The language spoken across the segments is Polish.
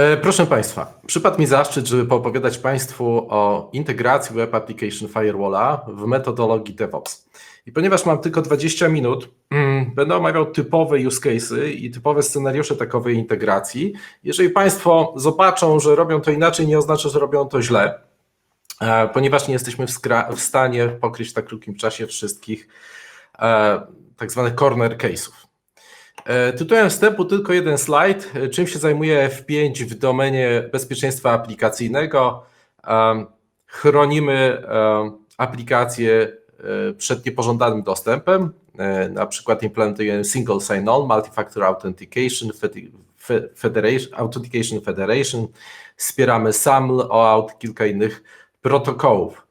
E, Proszę Państwa, przypadł mi zaszczyt, żeby poopowiadać Państwu o integracji Web Application Firewalla w metodologii DevOps. I ponieważ mam tylko 20 minut, mm, będę omawiał typowe use cases i typowe scenariusze takowej integracji. Jeżeli Państwo zobaczą, że robią to inaczej, nie oznacza, że robią to źle, e, ponieważ nie jesteśmy w, w stanie pokryć w tak krótkim czasie wszystkich e, tak zwanych corner case'ów. E, Tytułem wstępu tylko jeden slajd. E, Czym się zajmuje F5 w domenie bezpieczeństwa aplikacyjnego? Em, Chronimy aplikacje e, przed niepożądanym dostępem. E, Na przykład implementujemy single sign-on, multi-factor authentication, federation, authentication federation, wspieramy SAML, OAuth, kilka innych protokołów.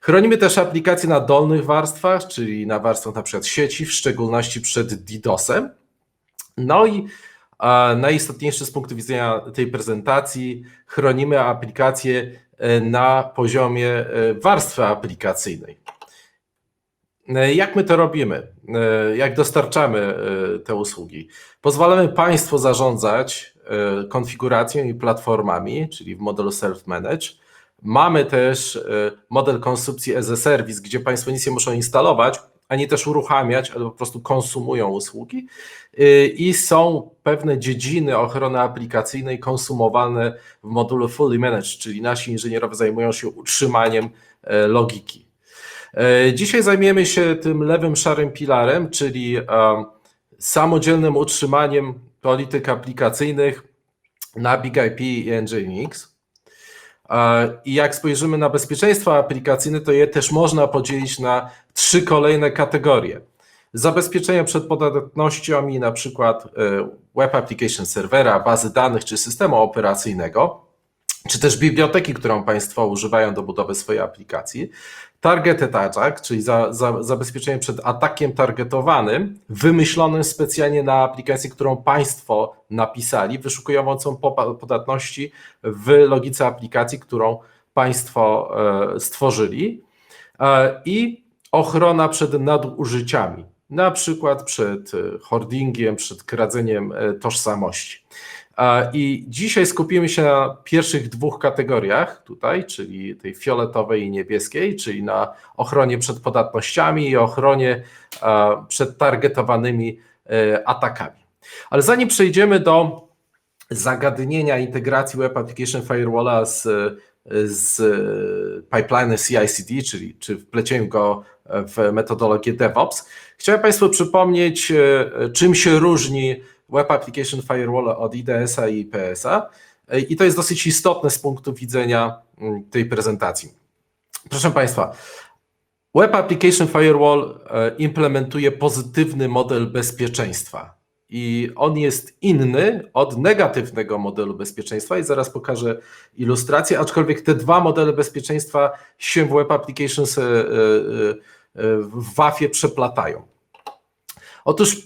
Chronimy też aplikacje na dolnych warstwach, czyli na warstwach przykład sieci, w szczególności przed DDoSem. No i e, najistotniejsze z punktu widzenia tej prezentacji, chronimy aplikacje e, na poziomie e, warstwy aplikacyjnej. Jak my to robimy? Jak dostarczamy te usługi? Pozwalamy Państwu zarządzać konfiguracją i platformami, czyli w modelu self-manage. Mamy też model konsumpcji as a service, gdzie Państwo nic nie muszą instalować, ani też uruchamiać, ale po prostu konsumują usługi. Y, I są pewne dziedziny ochrony aplikacyjnej konsumowane w modulu Fully Managed, czyli nasi inżynierowie zajmują się utrzymaniem e, logiki. E, Dzisiaj zajmiemy się tym lewym szarym pilarem, czyli samodzielnym utrzymaniem polityk aplikacyjnych na Big IP i Nginx. E, I jak spojrzymy na bezpieczeństwo aplikacyjne, to je też można podzielić na trzy kolejne kategorie. Zabezpieczenia przed podatnościami, na przykład e, Web Application Servera, bazy danych czy systemu operacyjnego, czy też biblioteki, którą Państwo używają do budowy swojej aplikacji. Targeted attack, czyli za, za, zabezpieczenie przed atakiem targetowanym, wymyślonym specjalnie na aplikację, którą Państwo napisali, wyszukującą podatności w logice aplikacji, którą Państwo e, stworzyli. E, I ochrona przed nadużyciami, na przykład przed e, hoardingiem, przed kradzeniem e, tożsamości. I dzisiaj skupimy się na pierwszych dwóch kategoriach tutaj, czyli tej fioletowej i niebieskiej, czyli na ochronie przed podatnościami i ochronie przed targetowanymi e, atakami. Ale zanim przejdziemy do zagadnienia integracji Web Application Firewalla z, z pipeline CI/CD, czyli czy wplecieniu go w metodologię DevOps, chciałem Państwu przypomnieć, e, czym się różni Web Application Firewall od IDS-a i IPS-a. E, I to jest dosyć istotne z punktu widzenia mm, tej prezentacji. Proszę Państwa, Web Application Firewall e, implementuje pozytywny model bezpieczeństwa i on jest inny od negatywnego modelu bezpieczeństwa i zaraz pokażę ilustrację, aczkolwiek te dwa modele bezpieczeństwa się w Web Applications e, e, e, w WAF-ie przeplatają. Otóż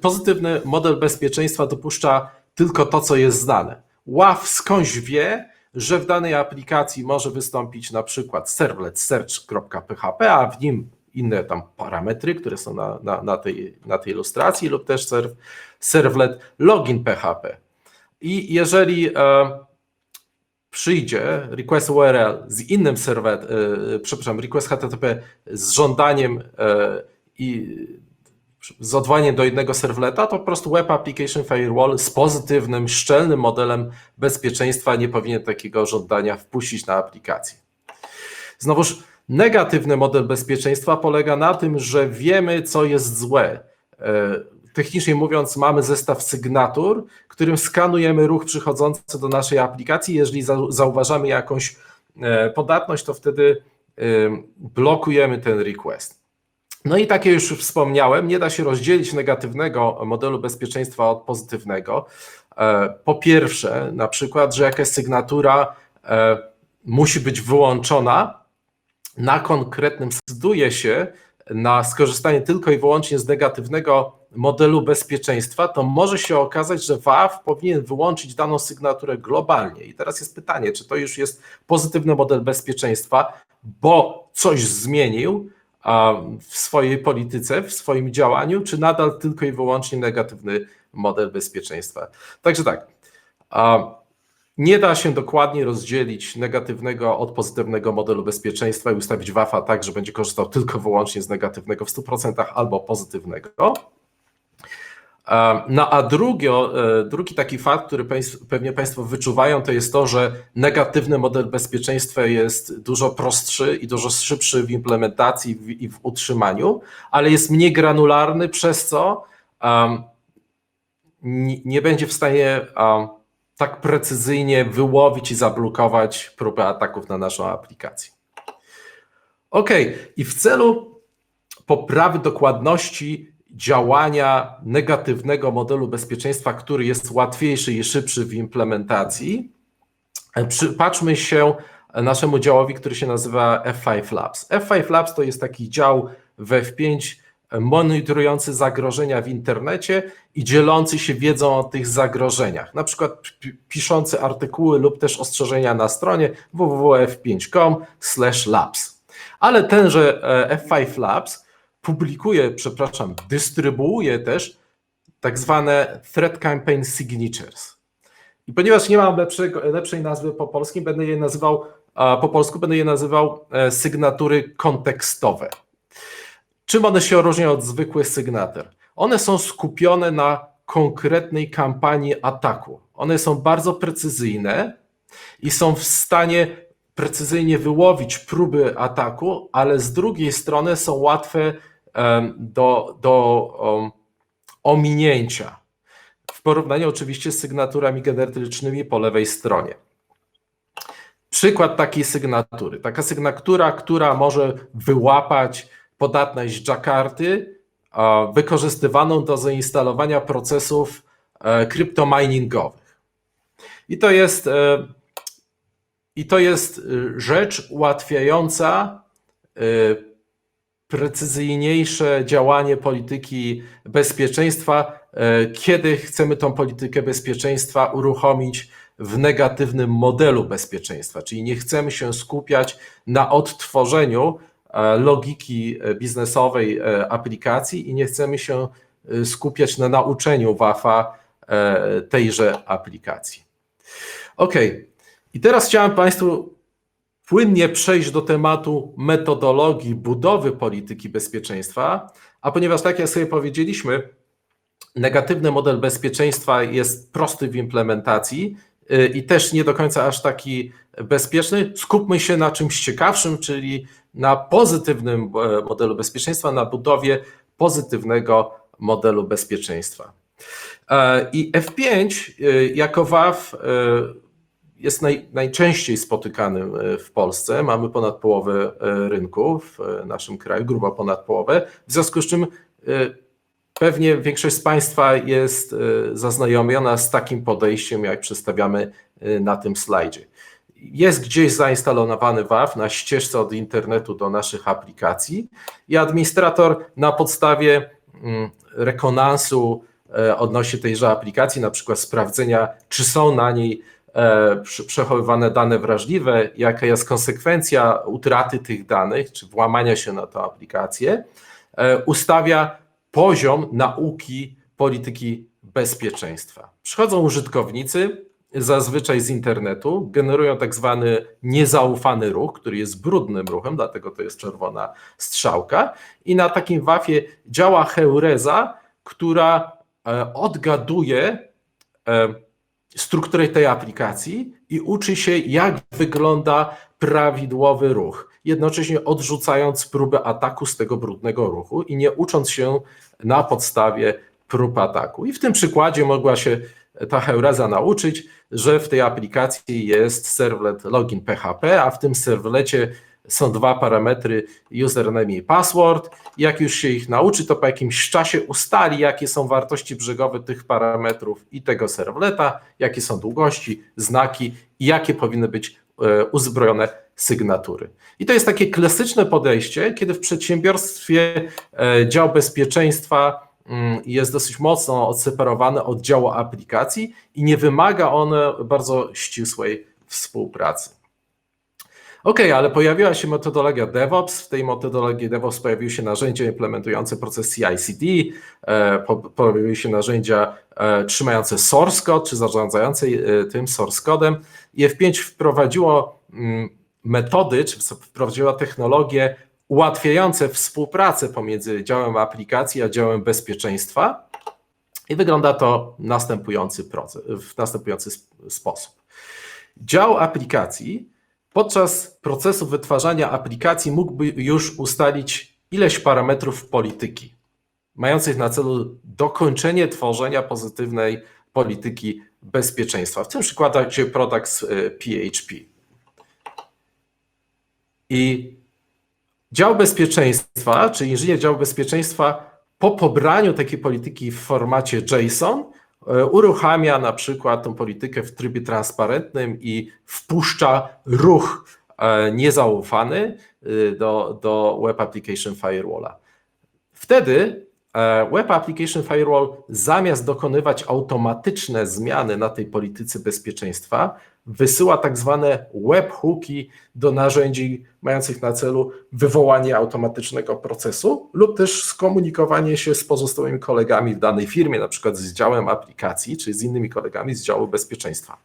pozytywny model bezpieczeństwa dopuszcza tylko to, co jest znane. WAF skądś wie, że w danej aplikacji może wystąpić na przykład servlet search.php, a w nim inne tam parametry, które są na, na, na, tej, na tej ilustracji, lub też serv, servlet login.php. I jeżeli e, przyjdzie request URL z innym serwet, e, przepraszam, request HTTP z żądaniem e, i z odwołaniem do jednego serwleta, to po prostu Web Application Firewall z pozytywnym, szczelnym modelem bezpieczeństwa nie powinien takiego żądania wpuścić na aplikację. Znowuż negatywny model bezpieczeństwa polega na tym, że wiemy, co jest złe. E, Technicznie mówiąc, mamy zestaw sygnatur, którym skanujemy ruch przychodzący do naszej aplikacji. Jeżeli za- zauważamy jakąś e, podatność, to wtedy e, blokujemy ten request. No i tak jak już wspomniałem, nie da się rozdzielić negatywnego modelu bezpieczeństwa od pozytywnego. Po pierwsze, na przykład, że jakaś sygnatura musi być wyłączona na konkretnym, zdecyduje się na skorzystanie tylko i wyłącznie z negatywnego modelu bezpieczeństwa, to może się okazać, że WAF powinien wyłączyć daną sygnaturę globalnie. I teraz jest pytanie, czy to już jest pozytywny model bezpieczeństwa, bo coś zmienił, w swojej polityce, w swoim działaniu, czy nadal tylko i wyłącznie negatywny model bezpieczeństwa. Także tak. Nie da się dokładnie rozdzielić negatywnego od pozytywnego modelu bezpieczeństwa i ustawić WAF-a tak, że będzie korzystał tylko wyłącznie z negatywnego w 100% albo pozytywnego. No a drugi, drugi taki fakt, który pewnie Państwo wyczuwają, to jest to, że negatywny model bezpieczeństwa jest dużo prostszy i dużo szybszy w implementacji i w utrzymaniu, ale jest mniej granularny, przez co um, nie będzie w stanie um, tak precyzyjnie wyłowić i zablokować próby ataków na naszą aplikację. Ok, i w celu poprawy dokładności działania negatywnego modelu bezpieczeństwa, który jest łatwiejszy i szybszy w implementacji, przypatrzmy się naszemu działowi, który się nazywa F5 Labs. F5 Labs to jest taki dział w F5 monitorujący zagrożenia w internecie i dzielący się wiedzą o tych zagrożeniach, na przykład piszący artykuły lub też ostrzeżenia na stronie www.f5.com/labs. Ale tenże F5 Labs publikuje, przepraszam, dystrybuuje też tak zwane Threat Campaign Signatures. I ponieważ nie mam lepszego, lepszej nazwy po polsku, będę je nazywał po polsku będę je nazywał e, sygnatury kontekstowe. Czym one się różnią od zwykłych sygnatur? One są skupione na konkretnej kampanii ataku. One są bardzo precyzyjne i są w stanie precyzyjnie wyłowić próby ataku, ale z drugiej strony są łatwe do, do ominięcia. W porównaniu oczywiście z sygnaturami generycznymi po lewej stronie. Przykład takiej sygnatury. Taka sygnatura, która może wyłapać podatność Jakarty wykorzystywaną do zainstalowania procesów e, kryptominingowych. I to jest, e, i to jest e, rzecz ułatwiająca precyzyjniejsze działanie polityki bezpieczeństwa, kiedy chcemy tą politykę bezpieczeństwa uruchomić w negatywnym modelu bezpieczeństwa, czyli nie chcemy się skupiać na odtworzeniu logiki e, biznesowej e, aplikacji i nie chcemy się skupiać na nauczeniu WAF-a tejże aplikacji. Ok, i teraz chciałem Państwu płynnie przejść do tematu metodologii budowy polityki bezpieczeństwa, a ponieważ tak jak sobie powiedzieliśmy, negatywny model bezpieczeństwa jest prosty w implementacji i też nie do końca aż taki bezpieczny, skupmy się na czymś ciekawszym, czyli na pozytywnym e, modelu bezpieczeństwa, na budowie pozytywnego modelu bezpieczeństwa. E, I F5 e, jako WAF jest naj, najczęściej spotykanym w Polsce. Mamy ponad połowę rynku w naszym kraju, grubo ponad połowę, w związku z czym pewnie większość z Państwa jest zaznajomiona z takim podejściem, jak przedstawiamy na tym slajdzie jest gdzieś zainstalowany WAF na ścieżce od internetu do naszych aplikacji i administrator na podstawie mm, rekonansu e, odnośnie tejże aplikacji, na przykład sprawdzenia, czy są na niej e, przechowywane dane wrażliwe, jaka jest konsekwencja utraty tych danych, czy włamania się na tę aplikację, e, ustawia poziom nauki polityki bezpieczeństwa. Przychodzą użytkownicy, zazwyczaj z internetu, generują tak zwany niezaufany ruch, który jest brudnym ruchem, dlatego to jest czerwona strzałka. I na takim wafie działa heureza, która e, odgaduje e, strukturę tej aplikacji i uczy się, jak wygląda prawidłowy ruch, jednocześnie odrzucając próbę ataku z tego brudnego ruchu i nie ucząc się na podstawie prób ataku. I w tym przykładzie mogła się ta heureza nauczyć, że w tej aplikacji jest servlet login PHP, a w tym serwlecie są dwa parametry username i password. Jak już się ich nauczy, to po jakimś czasie ustali, jakie są wartości brzegowe tych parametrów i tego serwleta, jakie są długości, znaki i jakie powinny być e, uzbrojone sygnatury. I to jest takie klasyczne podejście, kiedy w przedsiębiorstwie e, dział bezpieczeństwa jest dosyć mocno odseparowane od działu aplikacji i nie wymaga one bardzo ścisłej współpracy. OK, ale pojawiła się metodologia DevOps. W tej metodologii DevOps pojawiły się narzędzia implementujące proces CI/CD, e, pojawiły się narzędzia e, trzymające source code, czy zarządzające e, tym source codem. I F5 wprowadziło mm, metody, czy wprowadziła technologie ułatwiające współpracę pomiędzy działem aplikacji a działem bezpieczeństwa. I wygląda to następujący proces, w następujący sposób. Dział aplikacji podczas procesu wytwarzania aplikacji mógłby już ustalić ileś parametrów polityki, mających na celu dokończenie tworzenia pozytywnej polityki bezpieczeństwa. W tym przykładzie products PHP. E, I dział bezpieczeństwa, czy inżynier działu bezpieczeństwa po pobraniu takiej polityki w formacie JSON E, uruchamia na przykład tą politykę w trybie transparentnym i wpuszcza ruch e, niezaufany e, do, do Web Application Firewalla. Wtedy Web Application Firewall zamiast dokonywać automatyczne zmiany na tej polityce bezpieczeństwa, wysyła tak zwane webhooki do narzędzi mających na celu wywołanie automatycznego procesu lub też skomunikowanie się z pozostałymi kolegami w danej firmie, na przykład z działem aplikacji czy z innymi kolegami z działu bezpieczeństwa.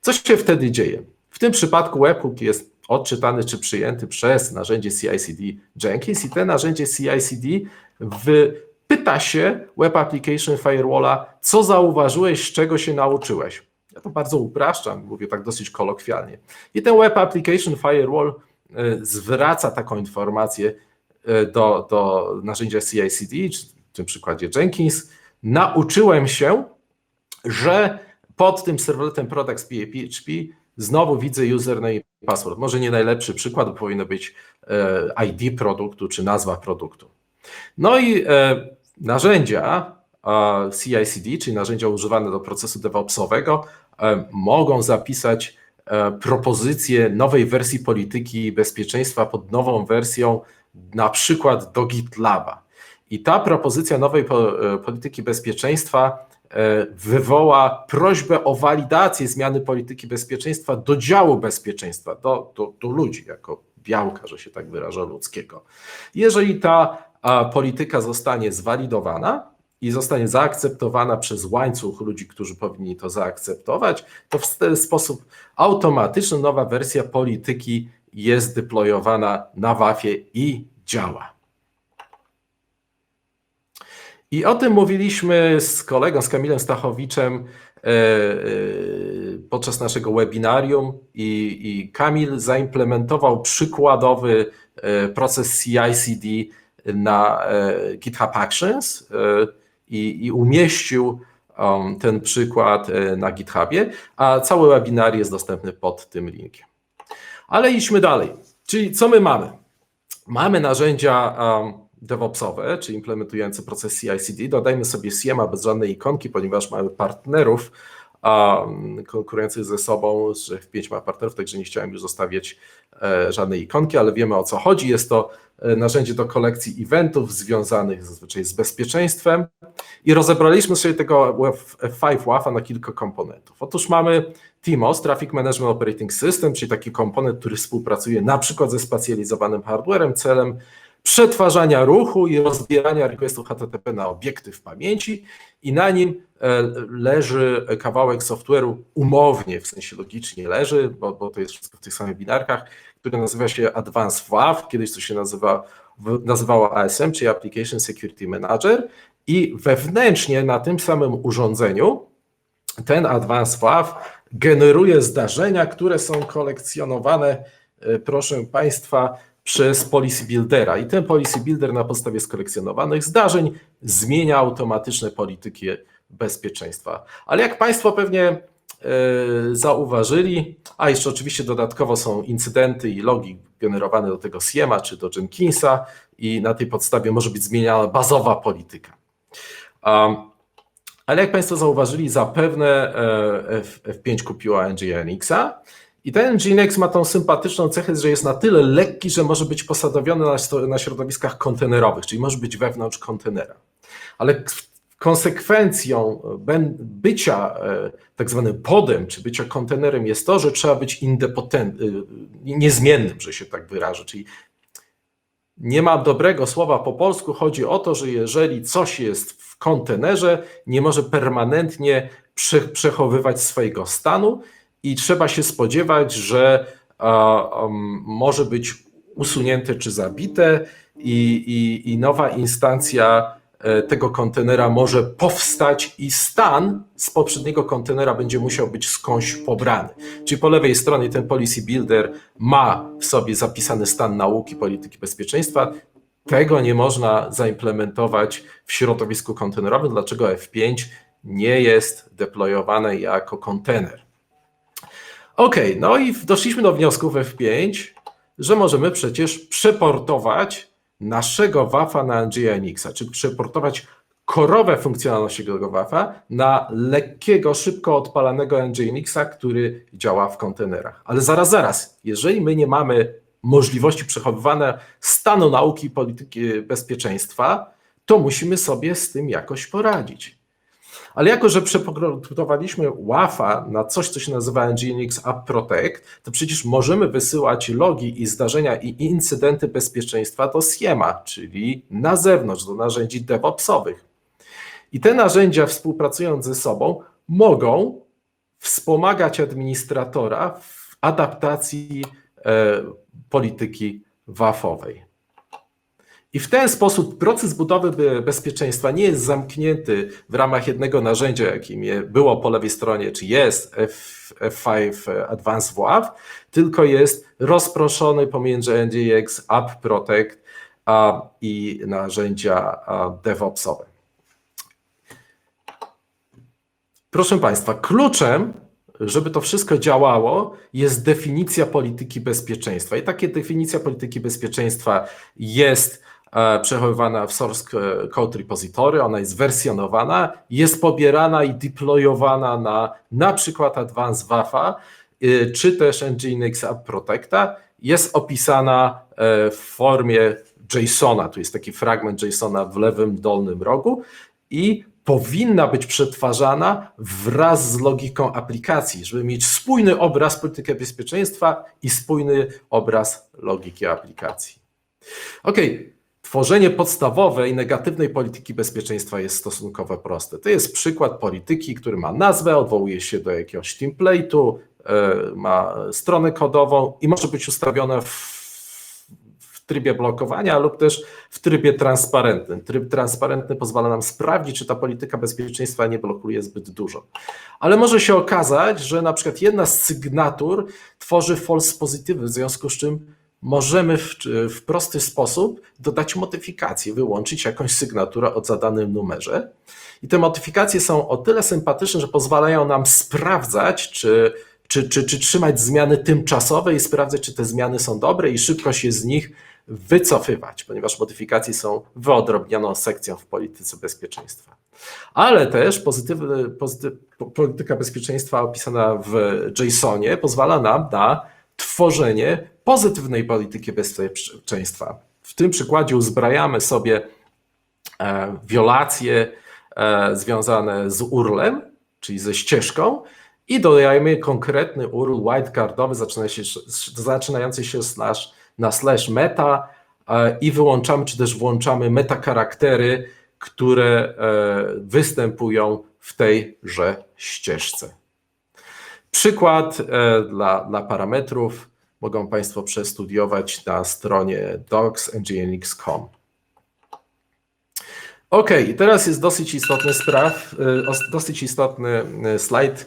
Co się wtedy dzieje? W tym przypadku webhook jest odczytany czy przyjęty przez narzędzie CI/CD Jenkins i te narzędzie CI/CD pyta się Web Application Firewalla, co zauważyłeś, z czego się nauczyłeś. Ja to bardzo upraszczam, mówię tak dosyć kolokwialnie. I ten Web Application Firewall e, zwraca taką informację e, do, do narzędzia CI/CD, czy w tym przykładzie Jenkins. Nauczyłem się, że pod tym serwletem products PHP znowu widzę username i password. Może nie najlepszy przykład, bo powinno być e, ID produktu czy nazwa produktu. No i narzędzia CI/CD, czyli narzędzia używane do procesu DevOpsowego, mogą zapisać e, propozycję nowej wersji polityki bezpieczeństwa pod nową wersją, na przykład do GitLaba. I ta propozycja nowej e, polityki bezpieczeństwa wywoła prośbę o walidację zmiany polityki bezpieczeństwa do działu bezpieczeństwa, do, do, do ludzi, jako białka, że się tak wyraża, ludzkiego. Jeżeli ta polityka zostanie zwalidowana, i zostanie zaakceptowana przez łańcuch ludzi, którzy powinni to zaakceptować, to w ten sposób automatyczny nowa wersja polityki jest deployowana na WAF-ie i działa. I o tym mówiliśmy z kolegą, z Kamilem Stachowiczem e, e, podczas naszego webinarium i, i Kamil zaimplementował przykładowy e, proces CI/CD na GitHub Actions i, i umieścił um, ten przykład e, na GitHubie, a cały webinar jest dostępny pod tym linkiem. Ale idźmy dalej. Czyli co my mamy? Mamy narzędzia um, DevOpsowe, czyli implementujące proces CI/CD. Dodajmy sobie Siema bez żadnej ikonki, ponieważ mamy partnerów um, konkurujących ze sobą, że w 5 ma partnerów, także nie chciałem już zostawiać e, żadnej ikonki, ale wiemy o co chodzi. Jest to E, narzędzie do kolekcji eventów związanych zazwyczaj z bezpieczeństwem i rozebraliśmy sobie tego F5 WAF na kilka komponentów. Otóż mamy TMOS, Traffic Management Operating System, czyli taki komponent, który współpracuje na przykład ze specjalizowanym hardwarem celem przetwarzania ruchu i rozbierania requestów HTTP na obiekty w pamięci i na nim e, leży kawałek software'u umownie, w sensie logicznie leży, bo, bo to jest wszystko w tych samych binarkach, który nazywa się Advanced WAF, kiedyś to się nazywa, nazywało ASM, czyli Application Security Manager. I wewnętrznie na tym samym urządzeniu ten Advanced WAF generuje zdarzenia, które są kolekcjonowane, e, proszę Państwa, przez Policy Buildera. I ten Policy Builder na podstawie skolekcjonowanych zdarzeń zmienia automatyczne polityki bezpieczeństwa. Ale jak Państwo pewnie E, zauważyli, a jeszcze oczywiście dodatkowo są incydenty i logi generowane do tego Siema czy do Jenkinsa i na tej podstawie może być zmieniana bazowa polityka. Ale jak Państwo zauważyli, zapewne e, F5 kupiła Nginx-a i ten Nginx ma tą sympatyczną cechę, że jest na tyle lekki, że może być posadowiony na, na środowiskach kontenerowych, czyli może być wewnątrz kontenera. Ale konsekwencją bycia tak zwanym podem, czy bycia kontenerem jest to, że trzeba być indepotentnym, niezmiennym, że się tak wyrażę, czyli nie ma dobrego słowa po polsku. Chodzi o to, że jeżeli coś jest w kontenerze, nie może permanentnie przechowywać swojego stanu i trzeba się spodziewać, że może być usunięte czy zabite, i, i, i nowa instancja e, tego kontenera może powstać i stan z poprzedniego kontenera będzie musiał być skądś pobrany. Czyli po lewej stronie ten policy builder ma w sobie zapisany stan nauki polityki bezpieczeństwa. Tego nie można zaimplementować w środowisku kontenerowym. Dlaczego F5 nie jest deployowane jako kontener? Ok, no i doszliśmy do wniosku w F5, że możemy przecież przeportować naszego WAF-a na NGINX-a, czyli przeportować korowe funkcjonalności tego WAF-a na lekkiego, szybko odpalanego NGINX-a, który działa w kontenerach. Ale zaraz, zaraz, jeżeli my nie mamy możliwości przechowywania stanu nauki i polityki bezpieczeństwa, to musimy sobie z tym jakoś poradzić. Ale jako, że przeprogramowaliśmy WAF-a na coś, co się nazywa Nginx App Protect, to przecież możemy wysyłać logi i zdarzenia i incydenty bezpieczeństwa do SIEMA, czyli na zewnątrz, do narzędzi DevOpsowych. I te narzędzia współpracując ze sobą mogą wspomagać administratora w adaptacji e, polityki WAF-owej. I w ten sposób proces budowy bezpieczeństwa nie jest zamknięty w ramach jednego narzędzia, jakim było po lewej stronie, czy jest F5 Advanced WAF, tylko jest rozproszony pomiędzy NGX, App Protect a, i narzędzia DevOpsowe. Proszę Państwa, kluczem, żeby to wszystko działało, jest definicja polityki bezpieczeństwa. I taka definicja polityki bezpieczeństwa jest przechowywana w Source Code Repository, ona jest wersjonowana, jest pobierana i deployowana na na przykład Advanced WAFA, y, czy też Nginx App Protecta, jest opisana e, w formie JSONa, tu jest taki fragment JSONa w lewym dolnym rogu i powinna być przetwarzana wraz z logiką aplikacji, żeby mieć spójny obraz polityki bezpieczeństwa i spójny obraz logiki aplikacji. OK, Tworzenie podstawowej negatywnej polityki bezpieczeństwa jest stosunkowo proste. To jest przykład polityki, który ma nazwę, odwołuje się do jakiegoś template'u, e, ma stronę kodową i może być ustawione w, trybie blokowania lub też w trybie transparentnym. Tryb transparentny pozwala nam sprawdzić, czy ta polityka bezpieczeństwa nie blokuje zbyt dużo. Ale może się okazać, że na przykład jedna z sygnatur tworzy false positive, w związku z czym możemy w, w, prosty sposób dodać modyfikację, wyłączyć jakąś sygnaturę o zadanym numerze. I te modyfikacje są o tyle sympatyczne, że pozwalają nam sprawdzać, czy, czy, czy, czy trzymać zmiany tymczasowe i sprawdzać, czy te zmiany są dobre i szybko się z nich wycofywać, ponieważ modyfikacje są wyodrobnioną sekcją w polityce bezpieczeństwa. Ale też pozytywny, pozytyw, polityka bezpieczeństwa opisana w JSONie pozwala nam na tworzenie pozytywnej polityki bezpieczeństwa. W tym przykładzie uzbrajamy sobie e, wiolacje e, związane z URL-em, czyli ze ścieżką, i dodajemy konkretny URL wildcardowy zaczynający się slash, na slash meta e, i wyłączamy, czy też włączamy meta charaktery, które występują w tejże ścieżce. Przykład dla, dla parametrów mogą Państwo przestudiować na stronie docs.nginx.com. Ok, i teraz jest dosyć istotny spraw, y, dosyć istotny y, slajd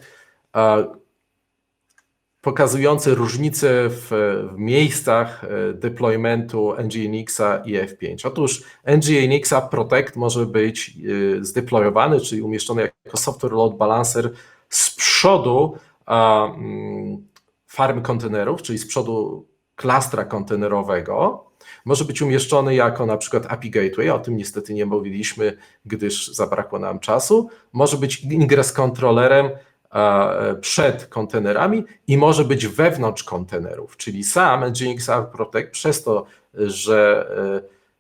pokazujący różnice w, w miejscach deploymentu Nginxa i F5. Otóż Nginxa Protect może być zdeployowany, czyli umieszczony jako software load balancer z przodu mm, farmy kontenerów, czyli z przodu klastra kontenerowego, może być umieszczony jako na przykład API Gateway, o tym niestety nie mówiliśmy, gdyż zabrakło nam czasu. Może być ingres kontrolerem e, przed kontenerami i może być wewnątrz kontenerów, czyli sam Nginx Protect przez to, że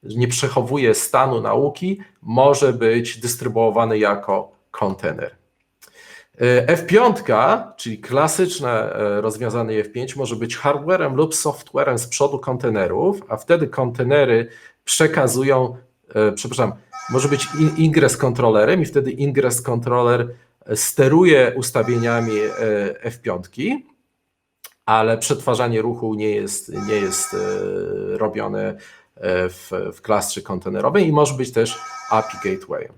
nie przechowuje stanu nauki, może być dystrybuowany jako kontener. F5, czyli klasyczne e, rozwiązanie F5, może być hardwarem lub softwarem z przodu kontenerów, a wtedy kontenery przekazują, e, przepraszam, może być in- ingress kontrolerem i wtedy ingress kontroler steruje ustawieniami e, F5, ale przetwarzanie ruchu nie jest, nie jest e, robione e, w, w klastrze kontenerowej i może być też API Gatewayem.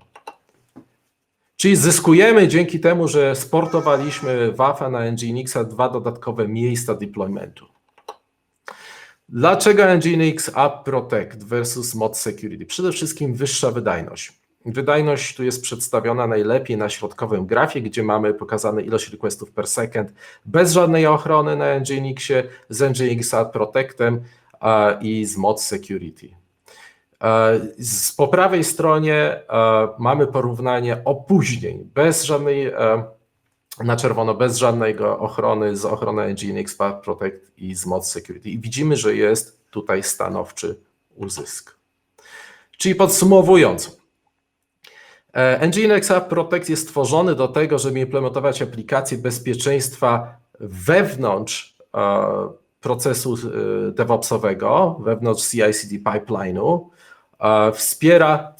Czyli zyskujemy dzięki temu, że sportowaliśmy WAFA na Nginxa dwa dodatkowe miejsca deploymentu. Dlaczego Nginx App Protect versus Mod Security? Przede wszystkim wyższa wydajność. Wydajność tu jest przedstawiona najlepiej na środkowym grafie, gdzie mamy pokazane ilość requestów per second bez żadnej ochrony na Nginxie, z Nginx App Protectem i z Mod Security. E, Z, po prawej stronie e, mamy porównanie opóźnień bez żadnej, e, na czerwono, bez żadnego ochrony z ochroną Nginx App Protect i z Mod Security. I widzimy, że jest tutaj stanowczy uzysk. Czyli podsumowując, Nginx App Protect jest stworzony do tego, żeby implementować aplikacje bezpieczeństwa wewnątrz procesu DevOpsowego, wewnątrz CI/CD pipeline'u, wspiera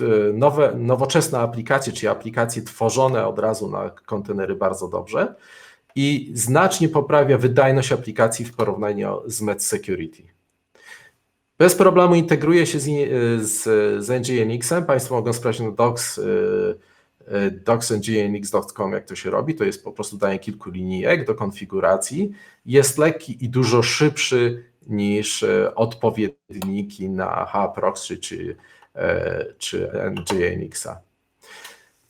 e, nowe, nowoczesne aplikacje, czyli aplikacje tworzone od razu na kontenery bardzo dobrze i znacznie poprawia wydajność aplikacji w porównaniu z Med Security. Bez problemu integruje się z, z, z NGNX-em. Państwo mogą sprawdzić na docs, y, docsngnx.com, jak to się robi. To jest po prostu danie kilku linijek do konfiguracji. Jest lekki i dużo szybszy niż y, odpowiedniki na HProxy czy, e, czy NGNX-a.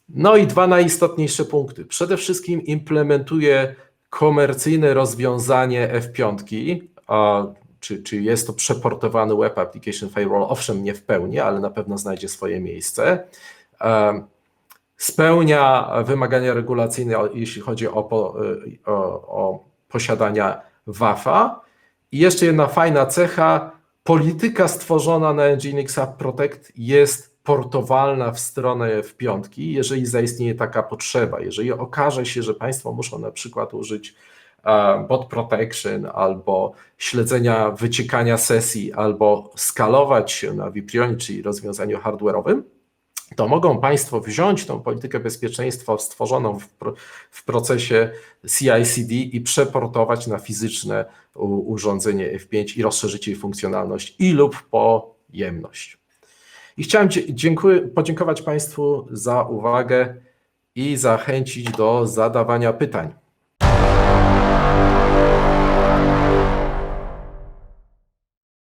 No i dwa najistotniejsze punkty. Przede wszystkim implementuje komercyjne rozwiązanie F5, a, czy, czy jest to przeportowany Web Application Firewall, owszem, nie w pełni, ale na pewno znajdzie swoje miejsce. E, Spełnia wymagania regulacyjne, jeśli chodzi o, po, o, o posiadania WAFA. I jeszcze jedna fajna cecha, polityka stworzona na Nginx App Protect jest portowalna w stronę F5, jeżeli zaistnieje taka potrzeba. Jeżeli okaże się, że Państwo muszą na przykład użyć e, bot protection albo śledzenia wyciekania sesji, albo skalować się na Viprionie, czyli rozwiązaniu hardware'owym, to mogą Państwo wziąć tą politykę bezpieczeństwa stworzoną w, w procesie CI/CD i przeportować na fizyczne urządzenie F5 i rozszerzyć jej funkcjonalność i lub pojemność. I chciałem dziękuję, podziękować Państwu za uwagę i zachęcić do zadawania pytań.